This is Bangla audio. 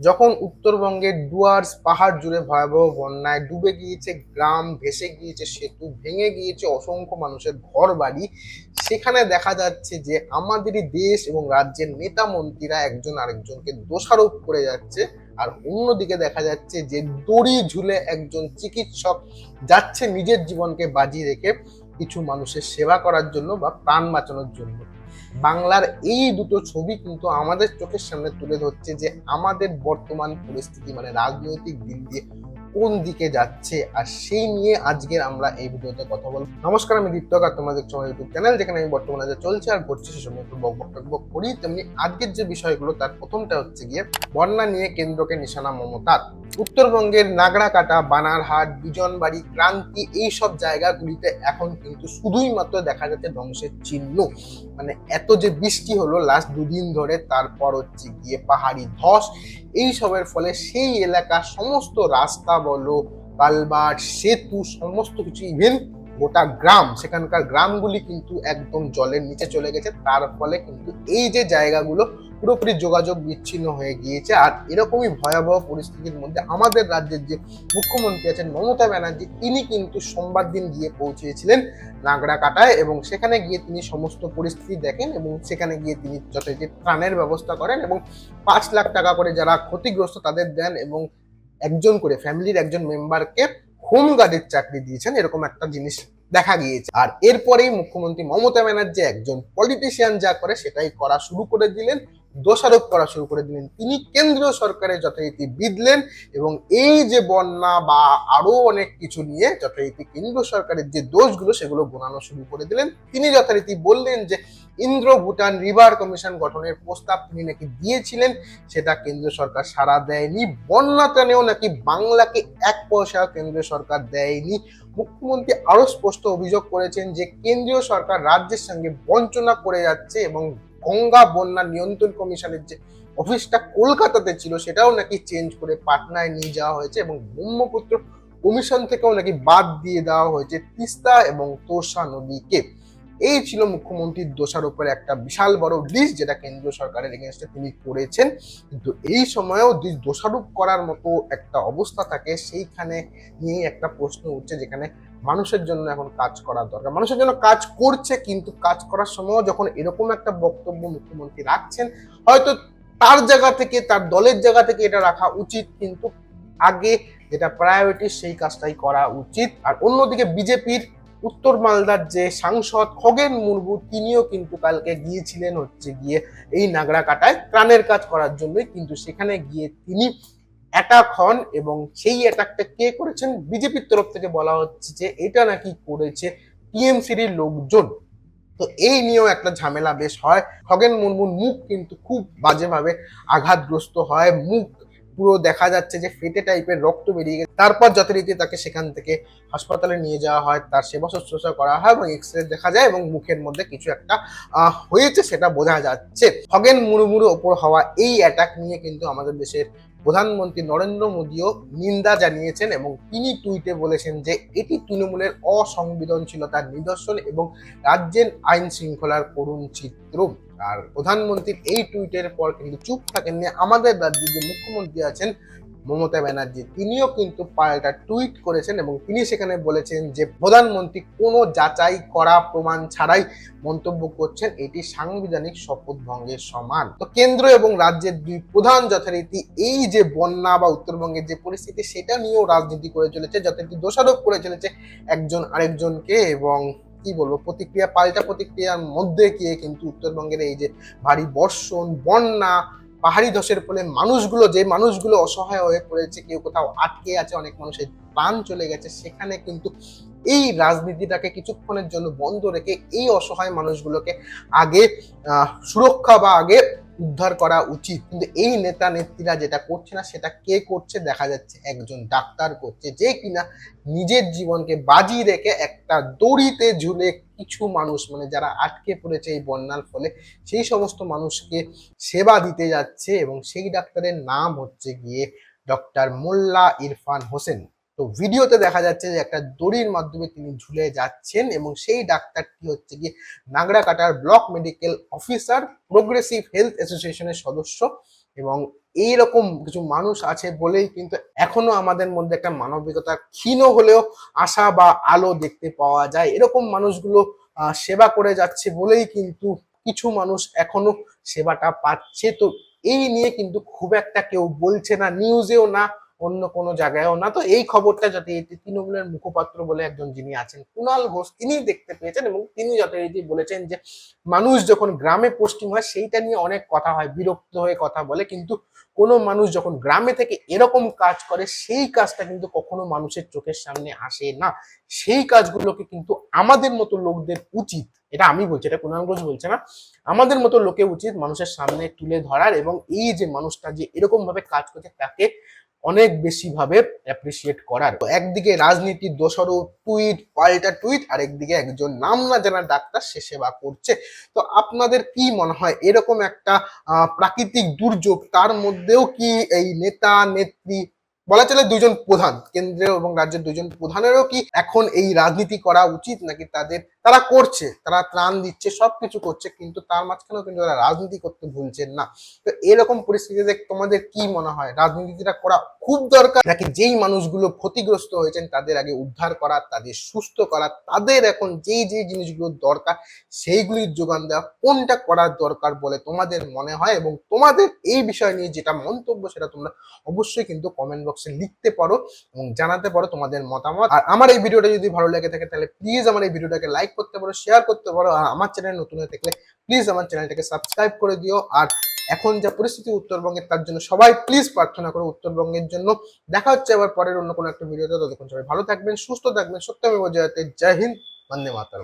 যখন উত্তরবঙ্গের ডুয়ার্স পাহাড় জুড়ে ভয়াবহ বন্যায় ডুবে গিয়েছে গ্রাম, ভেসে গিয়েছে সেতু, ভেঙে গিয়েছে অসংখ্য মানুষের ঘর বাড়ি সেখানে দেখা যাচ্ছে যে আমাদেরই দেশ এবং রাজ্যের নেতা মন্ত্রীরা একজন আরেকজনকে দোষারোপ করে যাচ্ছে আর অন্যদিকে দেখা যাচ্ছে যে দড়ি ঝুলে একজন চিকিৎসক যাচ্ছে নিজের জীবনকে বাজি রেখে কিছু মানুষের সেবা করার জন্য বা প্রাণ বাঁচানোর জন্য। বাংলার এই দুটো ছবি কিন্তু আমাদের চোখের সামনে তুলে ধরছে যে আমাদের বর্তমান পরিস্থিতি মানে রাজনৈতিক দিক দিয়ে কোন দিকে যাচ্ছে, আর সেই নিয়ে আজকের আমরা এই ভিডিওতে কথা বলব। নমস্কার, আমি দীপ্তক, আর দেখছ আমার ইউটিউব চ্যানেল যেখানে আমি বর্তমানে যা চলছে আর ঘটছে সে সময় একটু বক বক করি। তেমনি আজকের যে বিষয়গুলো, তার প্রথমটা হচ্ছে গিয়ে বন্যা নিয়ে কেন্দ্রকে নিশানা মমতার। উত্তরবঙ্গের নাগরাকাটা বানারহাট, বিজনবাড়ি, ক্রান্তি এই সব জায়গাগুলিতে এখন কিন্তু শুধুই মাত্র দেখা যাচ্ছে ধ্বংসের চিহ্ন। মানে এত যে বৃষ্টি হলো লাস্ট দুদিন ধরে, তারপর হচ্ছে গিয়ে পাহাড়ি ধস। এইসবের ফলে সেই এলাকার সমস্ত রাস্তা বলো, কালবাট, সেতু, সমস্ত কিছু ইভেন গোটা গ্রাম, সেখানকার গ্রামগুলি কিন্তু একদম জলের নিচে চলে গেছে। তার ফলে কিন্তু এই যে জায়গাগুলো পুরোপুরি যোগাযোগ বিচ্ছিন্ন হয়ে গিয়েছে। আর এরকমই ভয়াবহ পরিস্থিতির মধ্যে আমাদের রাজ্যের যে মুখ্যমন্ত্রী আছেন মমতা ব্যানার্জি, তিনি কিন্তু সোমবার দিন গিয়ে পৌঁছেছিলেন নাগরাকাটায় এবং সেখানে গিয়ে তিনি সমস্ত পরিস্থিতি দেখেন এবং সেখানে গিয়ে তিনি যথাযথ ত্রাণের ব্যবস্থা করেন এবং পাঁচ লাখ টাকা করে যারা ক্ষতিগ্রস্ত তাদের দেন এবং একজন করে ফ্যামিলির একজন মেম্বারকে হোম গার্ডের চাকরি দিয়েছেন, এরকম একটা জিনিস দেখা গিয়েছে। আর এরপরেই মুখ্যমন্ত্রী মমতা ব্যানার্জি একজন পলিটিশিয়ান যা করে সেটাই করা শুরু করে দিলেন। দোষারোপ করা শুরু করে দিলেন। তিনি কেন্দ্রীয় সরকারের যথারীতি বিধলেন এবং এই যে বন্যা বা আরও অনেক কিছু নিয়ে যথারীতি কেন্দ্র সরকারের যে দোষগুলো, সেগুলো গোনানো শুরু করে দিলেন। তিনি যথারীতি বললেন যে, ইন্দ্র ভুটান রিভার কমিশন গঠনের প্রস্তাব তিনি নাকি দিয়েছিলেন, সেটা কেন্দ্র সরকার সাড়া দেয়নি। বন্যা ত্রাণেও নাকি বাংলাকে এক পয়সা কেন্দ্রীয় সরকার দেয়নি। মুখ্যমন্ত্রী আরও স্পষ্ট অভিযোগ করেছেন যে, কেন্দ্রীয় সরকার রাজ্যের সঙ্গে বঞ্চনা করে যাচ্ছে এবং গঙ্গা বন্যা নিয়ন্ত্রণ কমিশনের যে অফিসটা কলকাতাতে ছিল, সেটাও নাকি চেঞ্জ করে পাটনায় নিয়ে যাওয়া হয়েছে এবং ব্রহ্মপুত্র কমিশন থেকেও নাকি বাদ দিয়ে দেওয়া হয়েছে তিস্তা এবং তোষা নদীকে। এই ছিল মুখ্যমন্ত্রীর দোষারোপের একটা বিশাল বড় লিস্ট যেটা কেন্দ্রীয় সরকারের এগেনস্টে তিনি করেছেন। কিন্তু এই সময়েও দোষারোপ করার মতো একটা অবস্থা থাকে, সেইখানে নিয়েই একটা প্রশ্ন উঠছে যেখানে মানুষের জন্য এখন কাজ করা দরকার। মানুষের জন্য কাজ করছে, কিন্তু কাজ করার সময় যখন এরকম একটা বক্তব্য মুখ্যমন্ত্রী রাখছেন, হয়তো তার জায়গা থেকে, তার দলের জায়গা থেকে এটা রাখা উচিত, কিন্তু আগে যেটা প্রায়োরিটি সেই কাজটাই করা উচিত। আর অন্যদিকে বিজেপির উত্তর মালদার যে সাংসদ খগেন মুর্মু, তিনিও কিন্তু কালকে গিয়েছিলেন হচ্ছে গিয়ে এই নাগরা কাটায় ত্রাণের কাজ করার জন্যই। কিন্তু সেখানে গিয়ে তিনি অ্যাটাক হন এবং সেই অ্যাটাকটা কে করেছেন? বিজেপির তরফ থেকে বলা হচ্ছে যে এটা নাকি করেছে টিএমসির লোকজন। তো এই নিয়েও একটা ঝামেলা বেশ হয়। খগেন মুর্মুর মুখ কিন্তু খুব বাজেভাবে আঘাতগ্রস্ত হয়। মুখ পুরো দেখা যাচ্ছে যে ফেটে টাইপের রক্ত বেরিয়ে গেছে। তারপর যথারীতি তাকে সেখান থেকে হাসপাতালে নিয়ে যাওয়া হয়, তার সেবা শুশ্রূষা করা হয় এবং এক্স রে দেখা যায় এবং মুখের মধ্যে কিছু একটা হয়েছে সেটা বোঝা যাচ্ছে। খগেন মুড়ুমুড়ু ওপর হওয়া এই অ্যাটাক নিয়ে কিন্তু আমাদের দেশের প্রধানমন্ত্রী নরেন্দ্র মোদীও নিন্দা জানিয়েছেন এবং তিনি টুইটে বলেছেন যে এটি তৃণমূলের অসংবেদনশীলতার নিদর্শন এবং রাজ্যের আইন শৃঙ্খলার করুণ চিত্র। আর প্রধানমন্ত্রীর এই টুইটের পর কিন্তু চুপ থাকেননি। আমাদের রাজ্যে যে মুখ্যমন্ত্রী আছেন মমতা ব্যানার্জি, তিনিও কিন্তু পাল্টা টুইট করেছেন এবং তিনি সেখানে বলেছেন যে প্রধানমন্ত্রী কোনো যাচাই করা প্রমাণ ছাড়াই মন্তব্য করছেন। এটি সাংবিধানিক শপথ ভঙ্গের সমান। তো কেন্দ্র এবং রাজ্যের দুই প্রধান যথারীতি এই যে বন্যা বা উত্তরবঙ্গের যে পরিস্থিতি, সেটা নিয়েও রাজনীতি করে চলেছে, যথারীতি দোষারোপ করে চলেছে একজন আরেকজনকে এবং কি বলব, প্রতিক্রিয়া, পাল্টা প্রতিক্রিয়ার মধ্যে গিয়ে কিন্তু উত্তরবঙ্গের এই যে ভারী বর্ষণ, বন্যা পাহাড়ি ধসের ফলে মানুষগুলো, যে মানুষগুলো অসহায় হয়ে পড়েছে, কেউ কোথাও আটকে আছে, অনেক মানুষের প্রাণ চলে গেছে, সেখানে কিন্তু এই রাজনীতিটাকে কিছুক্ষণের জন্য বন্ধ রেখে এই অসহায় মানুষগুলোকে আগে সুরক্ষা বা আগে উদ্ধার করা উচিত। কিন্তু এই নেতা নেত্রীরা যেটা করছে না, সেটা কে করছে দেখা যাচ্ছে একজন ডাক্তার করছে, যে কিনা নিজের জীবনকে বাজি রেখে একটা দড়িতে ঝুলে কিছু মানুষ মানে যারা আটকে পড়েছে এই বন্যার ফলে, সেই সমস্ত মানুষকে সেবা দিতে যাচ্ছে এবং সেই ডাক্তারের নাম হচ্ছে গিয়ে ডক্টর মোল্লা ইরফান হোসেন। তো ভিডিওতে দেখা যাচ্ছে যে একটা দড়ির মাধ্যমে তিনি ঝুলে যাচ্ছেন এবং সেই ডাক্তারটি হচ্ছে গিয়ে নাগরাকাটার block medical officer progressive health অ্যাসোসিয়েশনের সদস্য। এবং এই রকম কিছু মানুষ আছে বলেই কিন্তু এখনও আমাদের মধ্যে একটা মানবিকতা ক্ষীণ হলেও আশা বা আলো দেখতে পাওয়া যায়। এরকম মানুষগুলো সেবা করে যাচ্ছে বলেই কিন্তু কিছু মানুষ এখনও সেবাটা পাচ্ছে। তো এই নিয়ে কিন্তু খুব একটা কেউ বলছে না নিউজেও না অন্য কোনো জায়গায়ও না। তো এই খবরটা যাতে তৃণমূলের মুখপাত্র বলে একজন যিনি আছেন কুণাল ঘোষ তিনি দেখতে পেয়েছেন এবং তিনি যথারীতি বলেছেন যে, মানুষ যখন গ্রামে পোস্টিং হয়, সেইটা নিয়ে অনেক কথা হয়, বিরক্ত হয়ে কথা বলে, কিন্তু কোনো মানুষ যখন গ্রামে থেকে এরকম কাজ করে, সেই কাজটা কিন্তু কখনো মানুষের চোখের সামনে আসে না। সেই কাজগুলোকে কিন্তু আমাদের মতো লোকদের উচিত, এটা আমি বলছি, এটা কুণাল ঘোষ বলছে না, আমাদের মতো লোকে উচিত মানুষের সামনে তুলে ধরার এবং এই যে মানুষটা যে এরকম ভাবে কাজ করছে, তাকে অনেক বেশি ভাবে অ্যাপ্রিসিয়েট করার। তো একদিকে রাজনীতির দোষরও টুইট পাল্টা টুইট আর একদিকে একজন নাম না জানা ডাক্তার সে সেবা করছে। তো আপনাদের কি মনে হয়, এরকম একটা প্রাকৃতিক দুর্যোগ তার মধ্যেও কি এই নেতা, নেত্রী, বলা চলে দুজন প্রধান কেন্দ্রীয় এবং রাজ্যের দুজন প্রধানেরও কি এখন এই রাজনীতি করা উচিত নাকি তাদের তারা করছে, তারা ত্রাণ দিচ্ছে, সবকিছু করছে, কিন্তু তার মাঝখানেও কিন্তু তারা রাজনীতি করতে ভুলছেন না। তো এরকম পরিস্থিতিতে তোমাদের কি মনে হয়? রাজনীতিটা করা খুব দরকার, নাকি যেই মানুষগুলো ক্ষতিগ্রস্ত হয়েছেন তাদের আগে উদ্ধার করা, তাদের সুস্থ করা, তাদের এখন যেই যেই জিনিসগুলো দরকার, সেইগুলির যোগান দেওয়া, কোনটা করার দরকার বলে তোমাদের মনে হয়? এবং তোমাদের এই বিষয় নিয়ে যেটা মন্তব্য, সেটা তোমরা অবশ্যই কিন্তু কমেন্ট বক্সে লিখতে পারো এবং জানাতে পারো তোমাদের মতামত। আর আমার এই ভিডিওটা যদি ভালো লেগে থাকে, তাহলে প্লিজ আমার এই ভিডিওটাকে লাইক করতে পারো শেয়ার করতে পারো, আর আমার চ্যানেল নতুন হয়ে থাকলে প্লিজ আমার চ্যানেলটাকে সাবস্ক্রাইব করে দিও। আর এখন যা পরিস্থিতি উত্তরবঙ্গের তার জন্য সবাই প্লিজ প্রার্থনা করো উত্তরবঙ্গের জন্য। দেখা হচ্ছে আবার পরের অন্য কোনো একটা ভিডিওতে ততক্ষণ সবাই ভালো থাকবেন, সুস্থ থাকবেন। সত্যি আমি বজায় জয় হিন্দ, বন্দে মাতারম।